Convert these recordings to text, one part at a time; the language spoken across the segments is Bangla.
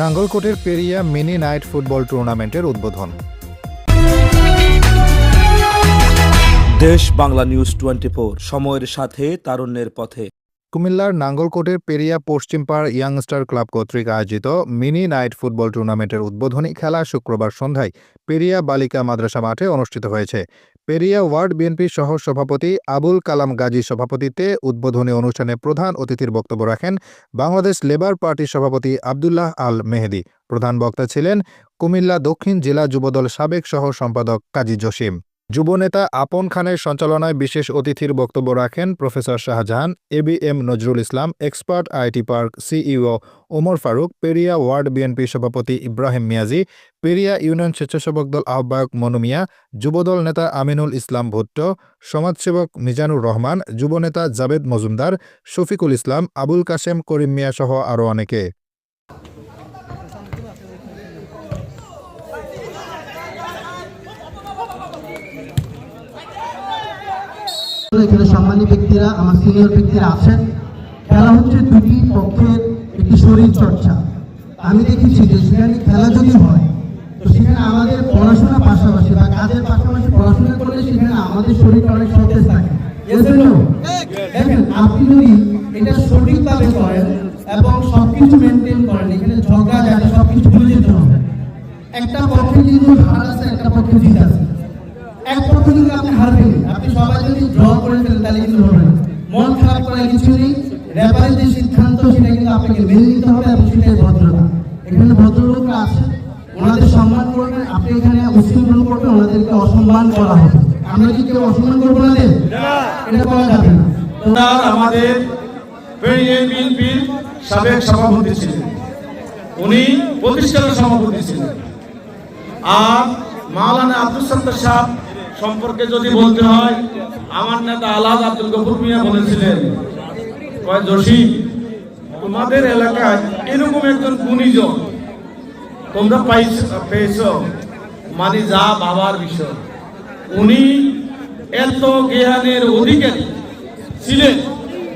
নাঙ্গলকোটের পেরিয়া মিনি নাইট ফুটবল টুর্নামেন্টের উদ্বোধন। দেশ বাংলা নিউজ টোয়েন্টি সময়ের সাথে তারুণ্যের পথে। কুমিল্লার নাঙ্গলকোটের পেরিয়া পশ্চিম পশ্চিমপাড় ইয়াংস্টার ক্লাব কর্তৃক আয়োজিত মিনি নাইট ফুটবল টুর্নামেন্টের উদ্বোধনী খেলা শুক্রবার সন্ধ্যায় পেরিয়া বালিকা মাদ্রাসা মাঠে অনুষ্ঠিত হয়েছে। পেরিয়া ওয়ার্ড বিএনপি সহ সভাপতি আবুল কালাম গাজী সভাপতিতে উদ্বোধনী অনুষ্ঠানে প্রধান অতিথির বক্তব্য রাখেন বাংলাদেশ লেবার পার্টির সভাপতি আবদুল্লাহ আল মেহেদি। প্রধান বক্তা ছিলেন কুমিল্লা দক্ষিণ জেলা যুবদল সাবেক সহ সম্পাদক কাজী জসিম। যুবনেতা আপন খানের সঞ্চালনায় বিশেষ অতিথির বক্তব্য রাখেন professor Shahjahan, A B M Nazrul Islam, expert IT park CEO Omar Faruk, Periya ward BNP সভাপতি ইব্রাহিম মিয়াজি, পেরিয়া ইউনিয়ন স্বেচ্ছাসেবক দল আহ্বায়ক মনুমিয়া যুবদল নেতা আমিনুল ইসলাম ভুট্টো, সমাজসেবক মিজানুর রহমান, যুবনেতা জাবেদ মজুমদার, শফিকুল ইসলাম, আবুল কাশেম করিম মিয়া সহ আরও অনেকে। এখানে সম্মানী ব্যক্তিরা আমার সিনিয়র ব্যক্তিরা আছেন। খেলা হচ্ছে দুটি পক্ষের একটি শরীর চর্চা। আমি দেখেছি যে সেখানে খেলা যদি হয় তো সেখানে আমাদের পড়াশোনা পাশাপাশি বা কাজের পাশাপাশি পড়াশোনা করলে সেখানে আমাদের শরীরটা অনেক সতেজ থাকে। দেখেন আপনি যদি এটা সঠিকভাবে করেন এবং সবকিছু মেনটেন করেন এখানে ঝগড়া যায় সবকিছু ভুলে যেতে হবে। একটা পক্ষে কিন্তু হার আছে একটা পক্ষে জিত আছে। পক্ষ কিন্তু আপনি হারবেন আপনি সবাই যদি ড্র করে ফেলেন তাহলে কিন্তু হবে না। মন খারাপ করার কিছু নেই রেফারির যে সিদ্ধান্ত সেটা কিন্তু আপনাকে মেনে নিতে হবে এবং সেটাই ভদ্রতা। এখানে ভদ্রলোকরা আছে ওনাদের সম্মান করবেন আপনি এখানে উশৃঙ্খল করবেন ওনাদেরকে অসম্মান করা হবে। আমরা কি কেউ অসম্মান করব না এটা করা যাবে না। আমাদের বিএনপির সাবেক সভাপতি ছিলেন। উনি প্রতিষ্ঠানের সভাপতি ছিলেন। আর মাওলানা আব্দুল সত্তার সাহ সম্পর্কে যদি বলতে হয়, আমার নেতা আলাদ আব্দুল গফুর মিয়া বলেছিলেন, কয় তোমাদের এলাকায় এরকম একজন গুণীজন, তোমরা পাইছ, পেয়েছ মানে যা বাবার বিষয়। উনি এত জ্ঞানের অধিকারী ছিলেন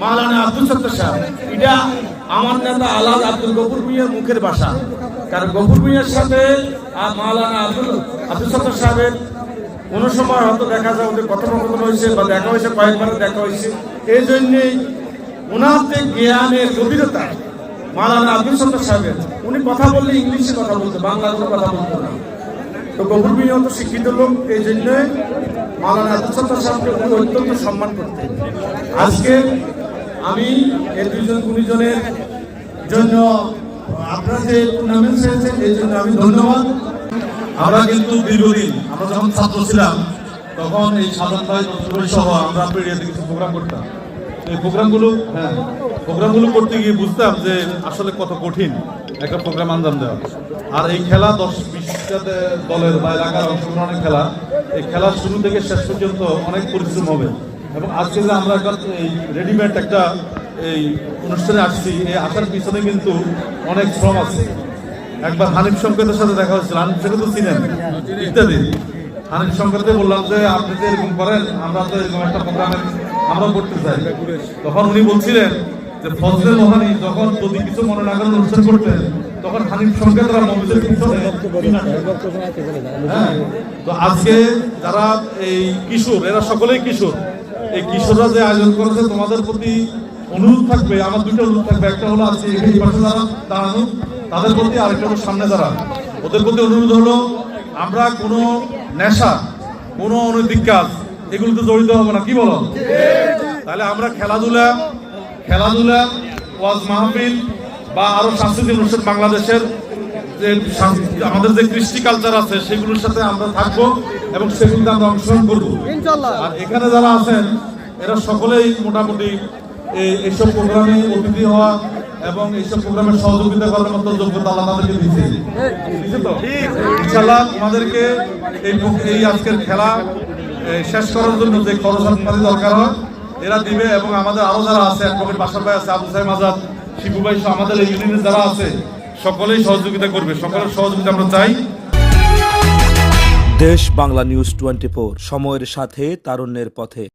মালানা আব্দুল সত্তার সাহেব। এটা আমার নেতা আলাদ আব্দুল গফুর মিয়ার মুখের ভাষা। কারণ গফুর মিয়ার সাথে আর মাওলানা আব্দুল আব্দুল সত্তার সাহেবের কোনো সময় হয়তো দেখা যায় ওদের কথোপকথন হয়েছে বা দেখা হয়েছে, কয়েকবার দেখা হয়েছে। এই জন্যেই ওনার যে জ্ঞানের গভীরতা মাওলানা আব্দুল সত্তার সাহেবের, উনি কথা বললে ইংলিশে কথা বলতো বাংলাতে কথা বলতো না। তো গফুর মিয়া তো শিক্ষিত লোক, এই জন্য মাওলানা আব্দুল সত্তার সাহেবকে উনি অত্যন্ত সম্মান করতেন। আজকে আমি এই দুজন গুণীজনের জন্য আপনারা যে টুর্নামেন্ট হয়েছেন এই জন্য আমি ধন্যবাদ। আমরা কিন্তু দীর্ঘদিন, আমরা যখন ছাত্র ছিলাম, তখন এই সাধারণ ভাই সহ আমরা কিছু প্রোগ্রাম করতাম। এই প্রোগ্রামগুলো হ্যাঁ প্রোগ্রামগুলো করতে গিয়ে বুঝতাম যে আসলে কত কঠিন একটা প্রোগ্রাম আঞ্জাম দেওয়া। আর এই খেলা দশ বিশটা দলের বা এলাকার অংশগ্রহণের খেলা, এই খেলার শুরু থেকে শেষ পর্যন্ত অনেক পরিশ্রম হবে। এবং আজকে যে আমরা একটা, এই রেডিমেড একটা, এই অনুষ্ঠানে আসছি, এই আসার পিছনে কিন্তু অনেক শ্রম আছে। একবার হানিফ সংকেতের সাথে দেখা হয়েছিল। হানিফ সংকেত তো চিনেন? ইত্যাদি। হানিফ সংকেতে বললাম যে আপনি তো এরকম করেন আমরা তো এরকম একটা প্রোগ্রামে আমরা করতে চাই। তখন উনি বলছিলেন যে ফজলের মহানি যখন যদি কিছু মনে না করেন অনুষ্ঠান করতেন তখন হানিফ সংকেতরা মমিজের পিছনে হ্যাঁ। তো আজকে যারা এই কিশোর এরা সকলেই কিশোর। এই কিশোররা যে আয়োজন করেছে তোমাদের প্রতি অনুরোধ থাকবে আমার দুটো অনুরোধ থাকবে। একটা হলো আজকে এই পাশে দাঁড়ানো তাদের প্রতি আরেকটা সামনে যারা ওদের প্রতি অনুরোধ হলো আমরা কোনো নেশা কোনো অনৈতিক কাজ এগুলোতে জড়িত হব না। কি বলো? তাহলে আমরা খেলাধুলা খেলাধুলা ওয়াজ মাহফিল বা আরও সাংস্কৃতিক অনুষ্ঠান বাংলাদেশের যে আমাদের যে কৃষ্টি কালচার আছে সেগুলোর সাথে আমরা থাকব এবং সেগুলোতে আমরা অংশগ্রহণ করব। আর এখানে যারা আছেন এরা সকলেই মোটামুটি এই- এইসব প্রোগ্রামে অতিথি হওয়া এবং এইসব প্রোগ্রামে সহযোগিতা করার মতো যোগ্যতা আল্লাহ তাদেরকে দিচ্ছে দিচ্ছে ইনশাল্লাহ তোমাদেরকে এই এই আজকের খেলা শেষ করার জন্য যে খরচ আপনাদের দরকার হয় এরা দিবে এবং আমাদের আরও যারা আছে এক পকেট বাসা ভাই আছে আবু সাহেব আজাদ শিবু ভাই আমাদের এই ইউনিয়নের যারা আছে সকলেই সহযোগিতা করবে। সকলের সহযোগিতা আমরা চাই। দেশ বাংলা নিউজ টোয়েন্টি সময়ের সাথে তারুণ্যের পথে।